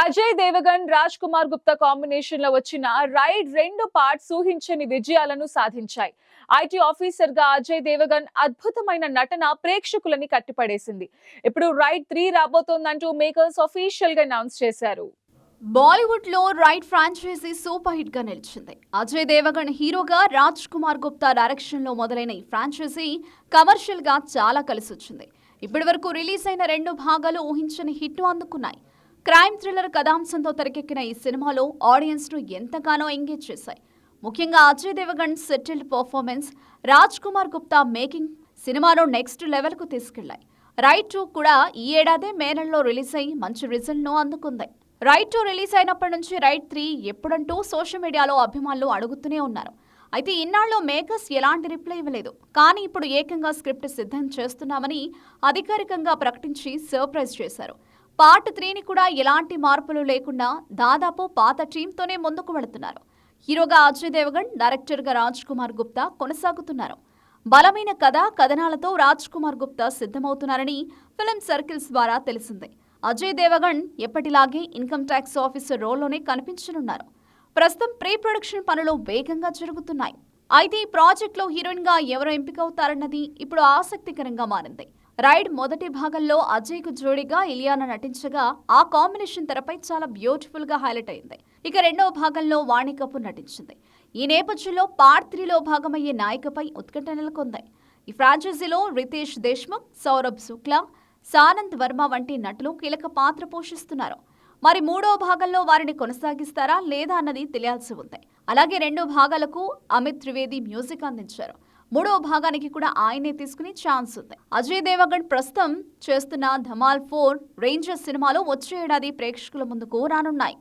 అజయ్ దేవగన్ రాజ్ కుమార్ గుప్తా కాంబినేషన్లో వచ్చిన రైడ్ రెండు పార్ట్స్ ఊహించని విజయాలను సాధించాయి. ఐటీ ఆఫీసర్గా అజయ్ దేవగన్ అద్భుతమైన నటన ప్రేక్షకులని కట్టిపడేసింది. ఇప్పుడు రైడ్ త్రీ రాబోతోందంటూ మేకర్స్ అఫీషియల్గా అనౌన్స్ చేశారు. బాలీవుడ్లో రైట్ ఫ్రాంచైజీ సూపర్ హిట్గా నిలిచింది. అజయ్ దేవగన్ హీరోగా రాజ్ కుమార్ గుప్తా డైరెక్షన్లో మొదలైన ఈ ఫ్రాంచైజీ కమర్షియల్గా చాలా కలిసొచ్చింది. ఇప్పటి వరకు రిలీజ్ అయిన రెండు భాగాలు ఊహించని హిట్ అందుకున్నాయి. క్రైమ్ థ్రిల్లర్ కథాంశంతో తెరకెక్కిన ఈ సినిమాలో ఆడియన్స్ను ఎంతగానో ఎంగేజ్ చేశాయి. ముఖ్యంగా Ajay Devgan settled performance Raj Kumar Gupta making సినిమాను నెక్స్ట్ లెవెల్కు తీసుకెళ్ళాయి. రైట్ టూ కూడా ఈ ఏడాదే మే నెలలో రిలీజ్ అయి మంచి రిజల్ట్ను అందుకుంది. రైట్ టూ రిలీజ్ అయినప్పటి నుంచి రైట్ త్రీ ఎప్పుడంటూ సోషల్ మీడియాలో అభిమానులు అడుగుతూనే ఉన్నారు. అయితే ఇన్నాళ్ళు మేకర్స్ ఎలాంటి రిప్లై ఇవ్వలేదు. కానీ ఇప్పుడు ఏకంగా స్క్రిప్ట్ సిద్ధం చేస్తున్నామని అధికారికంగా ప్రకటించి సర్ప్రైజ్ చేశారు. పార్ట్ త్రీని కూడా ఎలాంటి మార్పులు లేకుండా దాదాపు పాత టీంతోనే ముందుకు వెళుతున్నారు. హీరోగా అజయ్ దేవగన్ డైరెక్టర్గా రాజ్ కుమార్ గుప్తా కొనసాగుతున్నారు. బలమైన కథ కథనాలతో రాజ్ కుమార్ గుప్తా సిద్ధమవుతున్నారని ఫిలిం సర్కిల్స్ ద్వారా తెలిసింది. అజయ్ దేవగణ్ ఎప్పటిలాగే ఇన్కమ్ ట్యాక్స్ ఆఫీసర్ రోల్లోనే కనిపించనున్నారు. ప్రస్తుతం ప్రీ ప్రొడక్షన్ పనులు వేగంగా జరుగుతున్నాయి. అయితే ఈ ప్రాజెక్ట్లో హీరోయిన్గా ఎవరు ఎవరు ఎంపికవుతారన్నది ఇప్పుడు ఆసక్తికరంగా మారింది. రైడ్ మొదటి భాగంలో అజయ్కు ఇలియానా నటించగా ఆ కాంబినేషన్ తెరపై చాలా బ్యూటిఫుల్గా హైలైట్ అయింది. ఇక రెండవ భాగంలో వాణి కపూర్ నటించింది. ఈ నేపథ్యంలో పార్ట్ త్రీలో భాగమయ్యే నాయికపై ఉత్కంఠ నెలకొంది. ఈ ఫ్రాంచైజీలో రితేష్ దేశ్ముఖ్ సౌరభ్ శుక్లా సానంద్ వర్మ వంటి నటులు కీలక పాత్ర పోషిస్తున్నారు. మరి మూడో భాగంలో వారిని కొనసాగిస్తారా లేదా అన్నది తెలియాల్సి ఉంది. అలాగే రెండు భాగాలకు అమిత్ త్రివేది మ్యూజిక్ అందించారు. మూడో భాగానికి కూడా ఆయనే తీసుకునే ఛాన్స్ ఉంది. అజయ్ దేవగణ్ ప్రస్తుతం చేస్తున్న ధమాల్ ఫోర్ రేంజర్ సినిమాలో వచ్చే ఏడాది ప్రేక్షకుల ముందుకు రానున్నాయి.